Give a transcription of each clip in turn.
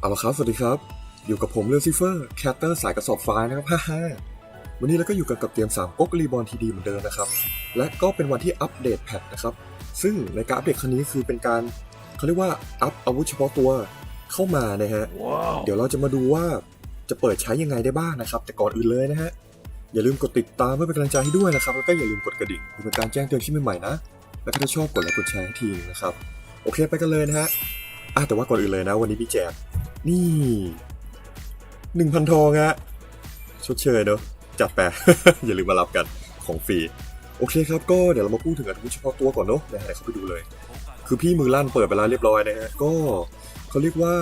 เอาละครับ สวัสดีครับ อยู่กับผมเลซิเฟอร์แคตเตอร์สายกระสอบไฟล์นะครับฮ่าฮ่าวันนี้เราก็อยู่กันกับเกม3ก๊กรีบอลทีดีเหมือนเดิมนะครับ และก็เป็นวันที่อัปเดตแพทนะครับ ซึ่งในการอัปเดตครั้งนี้คือเป็นการเขาเรียกว่าอัพอาวุธเฉพาะตัวเข้ามานะฮะเดี๋ยวเราจะมาดูว่าจะเปิดใช้ยังไงได้บ้างนะครับ แต่ก่อนอื่นเลยนะฮะ อย่าลืมกดติดตามเพื่อเป็นกำลังใจให้ด้วยนะครับ แล้วก็อย่าลืมกดกระดิ่งเพื่อเป็นการแจ้งเตือนคลิปใหม่ๆนะ แล้วก็ถ้าชอบกดไลค์กดแชร์ให้ทีนะครับ โอเคไปกันเลยนะฮะ อะแต่ว่าก่อนอื่นเลยนะ วันนี้พี่แจกนี่หนึ่งพันทองฮะชดเชยเนอะจัดไป อย่าลืมมารับกันของฟรีโอเคครับก็เดี๋ยวเรามาพูดถึงอาวุธเฉพาะตัวก่อนเนอะนะฮะเดี๋ยวเข้าไปดูเลย คือพี่มือลั่นเปิดไปแล้วเรียบร้อยนะฮะก็เขาเรียกว่า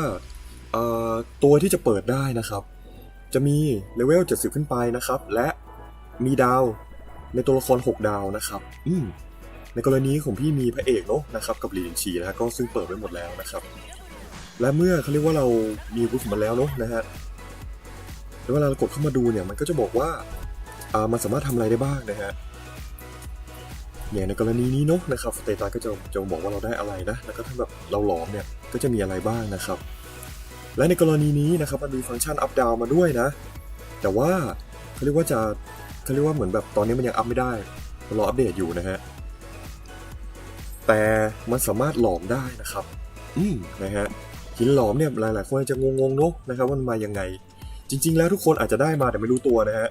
ตัวที่จะเปิดได้นะครับ จะมีเลเวล70 ขึ้นไปนะครับ และมีดาวในตัวละคร 6 ดาวนะครับ อืม ในกรณีของพี่มีพระเอกเนาะนะครับกับหลีนชีนะฮะก็ซึ่งเปิดไว้หมดแล้วนะครับ และเมื่อเขาเรียกว่าเรามีอาวุธของมันแล้วเนาะนะฮะแล้วเวลาเรากดเข้ามาดูเนี่ยมันก็จะบอกว่าอ่ามันสามารถทำอะไรได้บ้างนะฮะอย่างในกรณีนี้เนาะนะครับสเตตัสก็จะจะบอกว่าเราได้อะไรนะแล้วก็ถ้าแบบเราหลอมเนี่ยก็จะมีอะไรบ้างนะครับ และในกรณีนี้นะครับมันมีฟังก์ชันอัพดาวมาด้วยนะ แต่ว่าเขาเรียกว่าจะเขาเรียกว่าเหมือนแบบตอนนี้มันยังอัพไม่ได้รออัปเดตอยู่นะฮะ แต่มันสามารถหลอมได้นะครับ อืมนะฮะหินหลอมเนี่ยหลายๆคนอาจจะงงๆเนอะนะครับว่ามันมายังไง จริง ๆ แล้วทุกคนอาจจะได้มาแต่ไม่รู้ตัวนะฮะ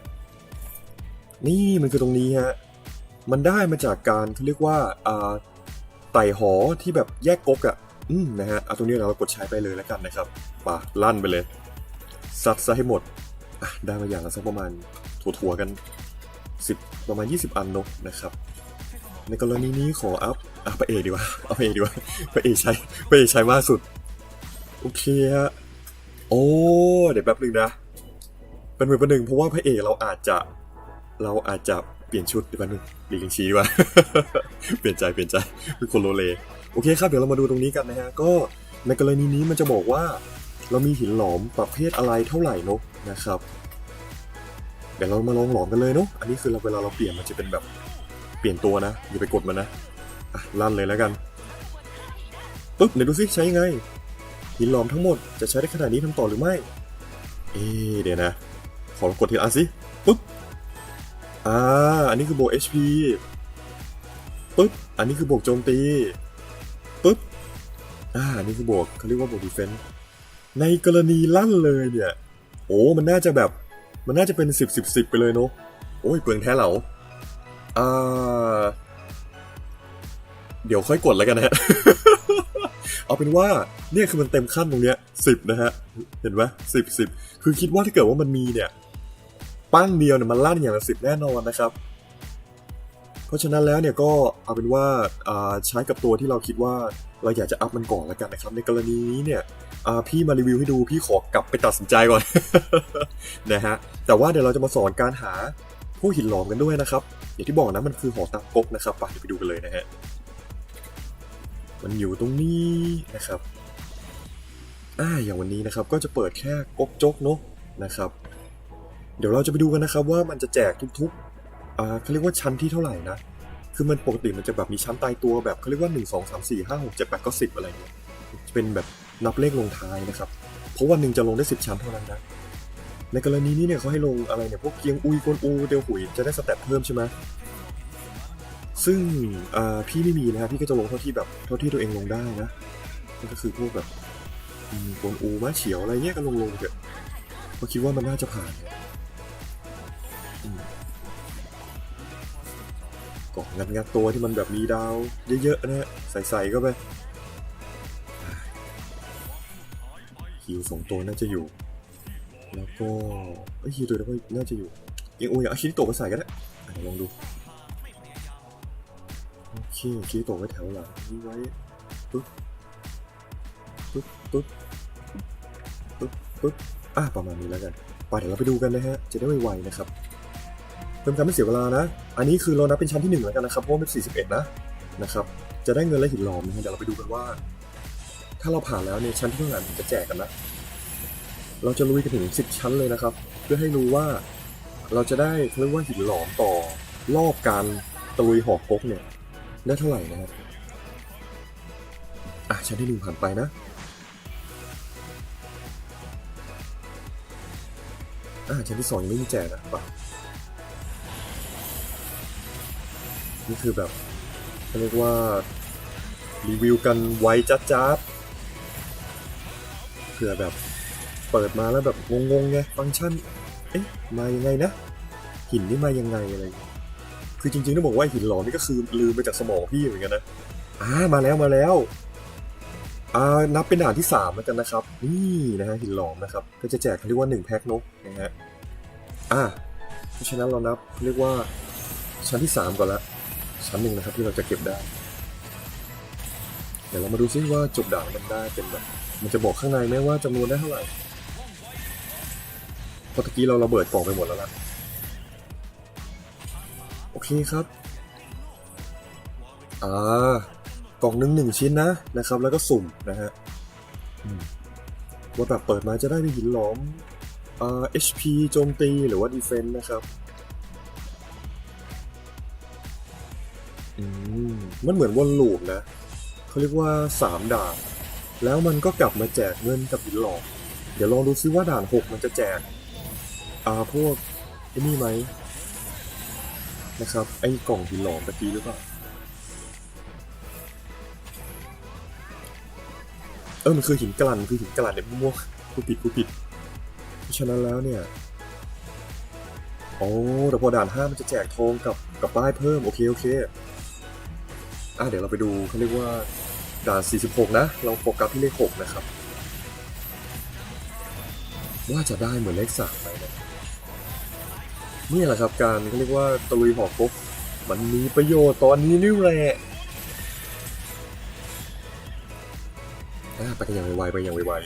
นี่มันคือตรงนี้ฮะมันได้มาจากการเขาเรียกว่าอ่าไต่หอที่แบบแยกกกอะ่ะอืมนะฮะเอาตรงนี้เรากดใช้ไปเลยแล้วกันนะครับป่ะลั่นไปเลยซัดซะให้หมดได้มาอย่างละสักประมาณถั่วๆกัน 10 ประมาณ 20 อันเนอะนะครับ ในกรณีนี้ขออัพอะพระเอกดีกว่าเอาพระเอกดีกว่าพระเอกใช้พระเอกใช้มากสุด โอเคฮะโอ้เดี๋ยวแป๊บหนึ่งนะเป็นเหมือนประหนึ่งเพราะว่าพระเอกเราอาจจะ เราอาจจะเปลี่ยนชุดเดี๋ยวแป๊บหนึงหลีกชี้ดีกว่าเปลี่ยนใจเปลี่ยนใจเป็นคนโลเลโอเคครับเดี๋ยวเรามาดูตรงนี้กันนะฮะก็ในกรณีนี้มันจะบอกว่า เรามีหินหลอมประเภทอะไรเท่าไหร่นอะนะครับเดี๋ยวเรามาลองหลอมกันเลยเนอะอันนี้คือเราเวลาเราเปลี่ยนมันจะเป็นแบบ เปลี่ยนตัวนะ อย่าไปกดมันนะอะลั่นเลยแล้วกันปุ๊บเดี๋ยวดูซิใช้ยังไงหินหลอมทั้งหมดจะใช้ได้ขนาดนี้ทำต่อหรือไม่ เอ๊เดี๋ยวนะ ขอกดทีละอันสิปุ๊บอ่าอันนี้คือบวก HP ปุ๊บอันนี้คือบวกโจมตีปุ๊บอ่าอันนี้คือบวกเขาเรียกว่าบวกดีเฟนส์ในกรณีลั่นเลยเนี่ย โอ้มันน่าจะแบบ มันน่าจะเป็นสิบสิบสิบไปเลยเนาะโอ้ยเปลืองแท้เหลา อ่าเดี๋ยวค่อยกดแล้วกันนะฮะ เอาเป็นว่าเนี่ยคือมันเต็มขั้นตรงเนี้ยสิบนะฮะ เห็นไหมสิบสิบคือคิดว่าถ้าเกิดว่ามันมีเนี่ย ปั้งเดียวเนี่ยมันลั่นอย่างละสิบแน่นอนนะครับ เพราะฉะนั้นแล้วเนี่ยก็เอาเป็นว่าาใช้กับตัวที่เราคิดว่าเราอยากจะอัพมันก่อนแล้วกันนะครับ ในกรณีนี้เนี่ยพี่มารีวิวให้ดูพี่ขอกลับไปตัดสินใจก่อนนะฮะ แต่ว่าเดี๋ยวเราจะมาสอนการหา ผู้หินหลอมกันด้วยนะครับ อย่างที่บอกนะมันคือหอตักกกนะครับไปเดี๋ยวไปดูกันเลยนะฮะมันอยู่ตรงนี้นะครับอ่าอย่างวันนี้นะครับก็จะเปิดแค่ก๊กจกเนาะนะครับ เดี๋ยวเราจะไปดูกันนะครับว่ามันจะแจกทุกๆอ่าเขาเรียกว่าชั้นที่เท่าไหร่นะคือมันปกติมันจะแบบมีชั้นตายตัวแบบเขาเรียกว่า 1 2 3 4 5 6 7 8 9 10 อะไรเงี้ยจะเป็นแบบนับเลขลงท้ายนะครับ เพราะวันหนึ่งจะลงได้ 10 ชั้นเท่านั้นนะ ในกรณีนี้เนี่ยเขาให้ลงอะไรเนี่ยพวกเกียงอุยกวนอูเตียวหุยจะได้สเต็ปเพิ่มใช่ไหมซึ่งพี่ไม่มีนะครับพี่ก็จะลงเท่าที่แบบเท่าที่ตัวเองลงได้นะนั่นก็คือพวกแบบกวนอูมาเฉียวอะไรเงี้ยก็ลงลงๆเถอะเพราะคิดว่ามันน่าจะผ่านเนี่ยอืมก็งัดงัดๆตัวที่มันแบบมีดาวเยอะๆนะฮะใส่ๆก็ไปฮิวสองตัวน่าจะอยู่ แล้วก็เอ้ฮิวตัวเดียวก็น่าจะอยู่ยังอูอย่างอาชิริโตะมาใส่ก็ได้ลองดูโอเคชี้ตัวไว้แถวหลังนี้ไว้ปึ๊บปึ๊บปึ๊บปึ๊บปึ๊บอะประมาณนี้แล้วกันไปเดี๋ยวเราไปดูกันนะฮะจะได้ไวๆนะครับเพิ่มการไม่เสียเวลานะ อันนี้คือเรานับเป็นชั้นที่หนึ่งแล้วกันนะครับเพราะว่าเป็น41นะนะครับจะได้เงินและหินหลอมนะฮะเดี๋ยวเราไปดูกันว่า ถ้าเราผ่านแล้วเนี่ยชั้นที่เท่าไหร่มันจะแจกกันนะ เราจะลุยกันถึง 10 ชั้นเลยนะครับ เพื่อให้รู้ว่าเราจะได้เรียกว่าหินหลอมต่อรอบการตะลุยหอกกกเนี่ย ได้เท่าไหร่นะครับอะชั้นที่หนึ่งผ่านไปนะอ่าชั้นที่สองยังไม่มีแจกนะป่ะนี่คือแบบเรียกว่า รีวิวกันไวจัดจัดๆเผื่อแบบ เปิดมาแล้วแบบงงๆไงฟังก์ชัน เอ๊ะ มายังไงนะ หินนี่มายังไงอะไร คือจริงๆต้องบอกว่าหินหลอมนี่ก็คือลืมไปจากสมองพี่เหมือนกันนะ อ่า มาแล้วมาแล้วอ่านับเป็นด่านที่สามแล้วกันนะครับ นี่นะฮะหินหลอมนะครับ ก็จะแจกเขาเรียกว่าหนึ่งแพ็คเนกนะฮะ อ่าเพราะฉะนั้นเรานับเรียกว่าชั้นที่สามก่อนละ ชั้นหนึ่งนะครับที่เราจะเก็บได้ เดี๋ยวเรามาดูซิว่าจบด่านมันได้เป็นแบบ มันจะบอกข้างในไหมว่าจำนวนได้เท่าไหร่ ราะตะกี้เราระเบิดกล่องไปหมดแล้วล่ะโอเคครับอ่ากล่องหนึ่งหนึ่งชิ้นนะนะครับ แล้วก็สุ่มนะฮะว่าแบบเปิดมาจะได้หินหลอมอ่า HP โจมตีหรือว่า Defense นะครับอืมมันเหมือนวนลูปนะเขาเรียกว่าสามด่าน แล้วมันก็กลับมาแจกเงินกับหินหลอมเดี๋ยวลองดูซิว่าด่านหกมันจะแจก อ่าพวกไอ้นี่ไหมนะครับ ไอ้กล่องหินหลอมตะกี้หรือเปล่า เออมันคือหินกลั่นคือหินกลั่นเนี่ยม่วๆผู้ผิดผู้ผิดเพราะฉะนั้นแล้วเนี่ยโอ้แต่พอด่านห้ามันจะแจกทองกับกับป้ายเพิ่ม โอเค โอเค อะเดี๋ยวเราไปดูเขาเรียกว่าด่าน 46 นะ เราโฟกัสที่เลข 6 นะครับ ว่าจะได้เหมือนเลข3ไหม นี่แหละครับการเขาเรียกว่าตะลุยหอกบมันมีประโยชน์ตอนนี้นี่แหละอะไปกันอย่างไวๆไปอย่างไวๆไ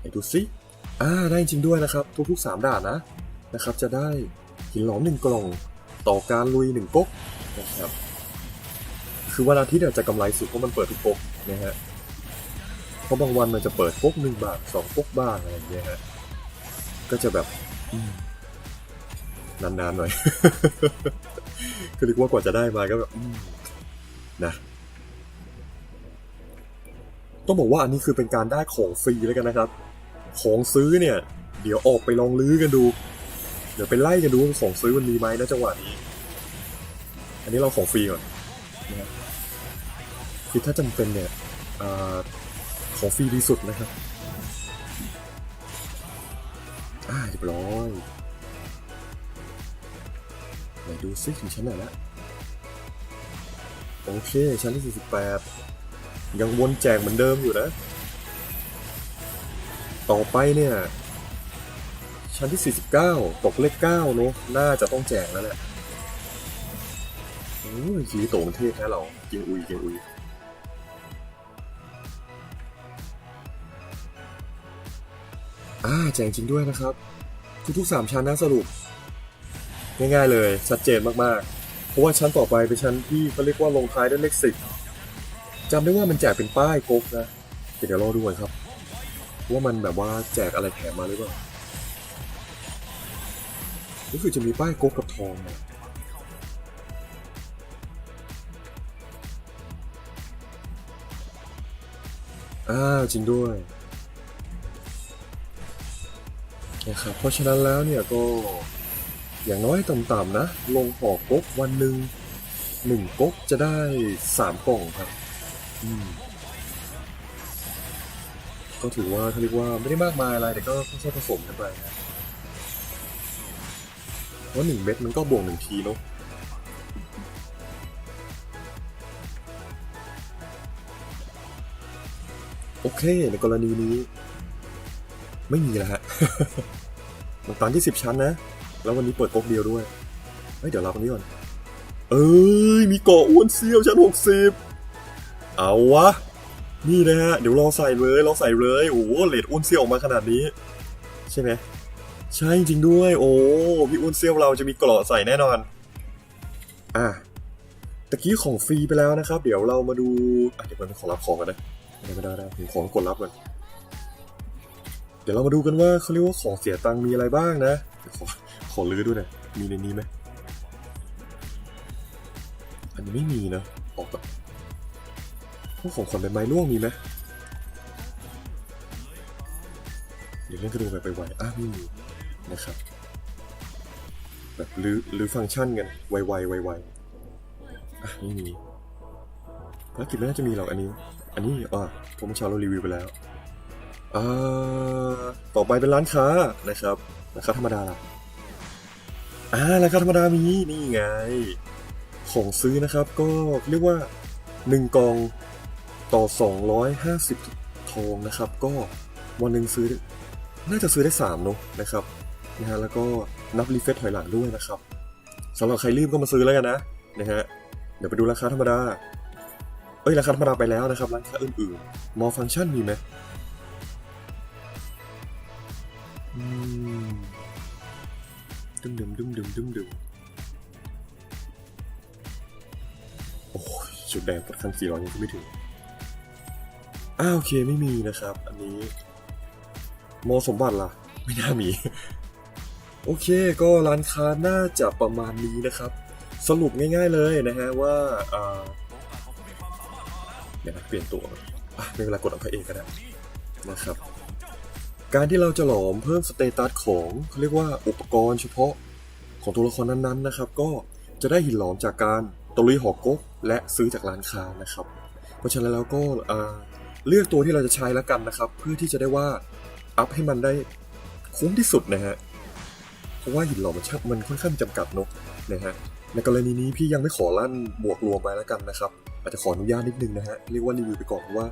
หนดูสิอ่า ได้จริงด้วยนะครับ ทุกๆ 3 ด่านนะ นะครับ จะได้หินหลอมหนึ่งกล่อง ต่อการลุยหนึ่งก๊กนะครับ คือวันอาทิตย์อาจจะกำไรสุดเพราะมันเปิดทุกก๊กนะฮะ เพราะบางวันมันจะเปิดก๊กหนึ่งบาทสองก๊กบ้างอะไรอย่างเงี้ยฮะก็จะแบบนานๆหน่อยก็เรียกว่ากว่าจะได้มาก็แบบนะ ต้องบอกว่าอันนี้คือเป็นการได้ของฟรีแล้วกันนะครับ ของซื้อเนี่ย เดี๋ยวออกไปลองลื้อกันดู เดี๋ยวไปไล่กันดูว่าของซื้อมันมีไหมนะจังหวะนี้ อันนี้เราของฟรีก่อนนะคือถ้าจำเป็นเนี่ยอ่า ของฟรีดีสุดนะครับ อ่าเรียบร้อยไหนดูซิถึงชั้นไหนละโอเค ชั้นที่ 48 ยังวนแจกเหมือนเดิมอยู่นะ ต่อไปเนี่ย ชั้นที่ 49 ตกเลข9เนอะน่าจะต้องแจกแล้วแหละโอ้ยชีวิตโตมันเทพแท้เราเกียงอุยเกียงอุย อ่าแจกจริงด้วยนะครับ ทุกๆสามชั้นนะสรุป ง่ายๆเลยชัดเจนมากๆ เพราะว่าชั้นต่อไปเป็นชั้นที่เขาเรียกว่าลงท้ายด้วยเลขสิบจำได้ว่ามันแจกเป็นป้ายก๊กนะเดี๋ยวรอดูกันครับ ว่ามันแบบว่าแจกอะไรแถมมาหรือเปล่าก็คือจะมีป้ายก๊กกับทองนะอ่าจริงด้วย นะครับเพราะฉะนั้นแล้วเนี่ยก็อย่างน้อยต่ำๆนะ ลงหอกก๊กวันหนึ่งหนึ่งก๊กจะได้สามกล่องครับก็ถือว่าเขาเรียกว่าไม่ได้มากมายอะไรแต่ก็ค่อยๆผสมกันไปนะเพราะหนึ่งเม็ดมันก็บวกหนึ่งทีเนาะโอเคในกรณีนี้ ไม่มีแล้วฮะมันตันที่สิบชั้นนะ แล้ววันนี้เปิดก๊กเดียวด้วยเฮ้ยเดี๋ยวรับตรงนี้ก่อน เอ้ย มีเกาะอ้วนเซียวชั้นหกสิบเอาวะ นี่นะฮะ เดี๋ยวรอใส่เลยรอใส่เลย โอ้โหเลดอ้วนเซียวออกมาขนาดนี้ ใช่ไหมใช่จริงด้วย โอ้พี่อ้วนเซียวเราจะมีเกราะใส่แน่นอน อะตะกี้ของฟรีไปแล้วนะครับ เดี๋ยวเรามาดูอะเดี๋ยวมันขอรับของกันนะไม่ได้ไม่ได้ไม่ได้ผมขอกดรับก่อน เดี๋ยวเรามาดูกันว่าเขาเรียกว่าของเสียตังมีอะไรบ้างนะเดี๋ยวขอขอลื้อด้วยนะมีในนี้ไหมอันนี้ไม่มีนะออกแบบพวกของขวัญใบไม้ร่วงมีไหมเดี๋ยวเล่นกระโดดแบบไวๆอะไม่มีนะครับแบบหรือหรือฟังก์ชันกันไวๆไวๆอะไม่มีภารกิจไม่น่าจะมีหรอกอันนี้ อันนี้อะผมช้าเรารีวิวไปแล้ว ต่อไปเป็นร้านค้านะครับร้านค้าธรรมดาล่ะอ่าร้านค้าธรรมดามีนี่ไง ของซื้อนะครับก็เรียกว่า 1กองต่อ 250 ทองนะครับ ก็วันหนึ่งซื้อ น่าจะซื้อได้3เนอะนะครับนะฮะแล้วก็นับรีเฟซถอยหลังด้วยนะครับสำหรับใครรีบก็มาซื้อแล้วกันนะนะฮะเดี๋ยวไปดูราคาธรรมดา เอ้ยราคาธรรมดาไปแล้วนะครับร้านค้าอื่นๆมอฟังก์ชันมีไหม ดึมดึมดึมดึมดึมดึมโอ้ยจุดแดงปดคันสี่ร้อยยังไม่ถึง อ้าวโอเคไม่มีนะครับ อันนี้มอสมบัติล่ะ ไม่น่ามี โอเคก็ร้านค้าน่าจะประมาณนี้นะครับ สรุปง่ายๆเลยนะฮะว่าอ่าเดี๋ยวนะเปลี่ยนตัวไม่เป็นไรกดเอาพระเอกก็ได้นะครับ การที่เราจะหลอมเพิ่มสเตตัสของเขาเรียกว่าอุปกรณ์เฉพาะของตัวละครนั้นๆนะครับ ก็จะได้หินหลอมจากการตะลุยหอกกและซื้อจากร้านค้านะครับ เพราะฉะนั้นแล้วก็เลือกตัวที่เราจะใช้แล้วกันนะครับ เพื่อที่จะได้ว่าอัพให้มันได้คุ้มที่สุดนะฮะเพราะว่าหินหลอมมันชักมันค่อนข้างมีจำกัดเนอะนะฮะในกรณีนี้พี่ยังไม่ขอลั่นบวกรวมไปแล้วกันนะครับ อาจจะขออนุญาตนิดนึงนะฮะเรียกว่ารีวิวไปก่อนเพราะว่า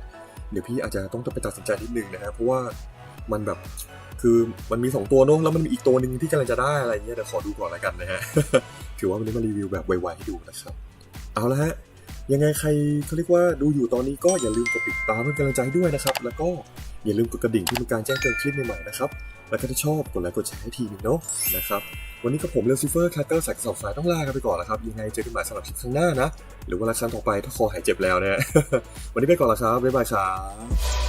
เดี๋ยวพี่อาจจะต้องไปตัดสินใจนิดนึงนะฮะเพราะว่า มันแบบคือมันมีสองตัวเนอะแล้วมันมีอีกตัวหนึ่งที่กำลังจะได้อะไรเงี้ยเดี๋ยวขอดูก่อนล้วกันนะฮะถือว่าวันนี้มารีวิวแบบไวๆให้ดูนะครับเอาละฮะยังไงใครเขาเรียกว่าดูอยู่ตอนนี้ก็อย่าลืมกดติดตามเพื่อกำลังใจให้ด้วยนะครับแล้วก็อย่าลืมกดกระดิ่งที่มีการแจ้งเตือนคลิปใหม่ๆนะครับแล้วก็ถ้าชอบกดไลค์กดแชร์ให้ทีนึงเนาะนะครับวันนี้กับผมเลซิเฟอร์แคตเตอร์สายกระสอบสายต้องลากันไปก่อนแล้วครับยังไงเจอกันใหม่สำหรับคลิปข้างหน้านะหรือว่าละครั้งต่อไปถ้าคอหายเจ็บแล้วเนี่ยวันนี้ไปก่อนละครับบ๊ายบายครับ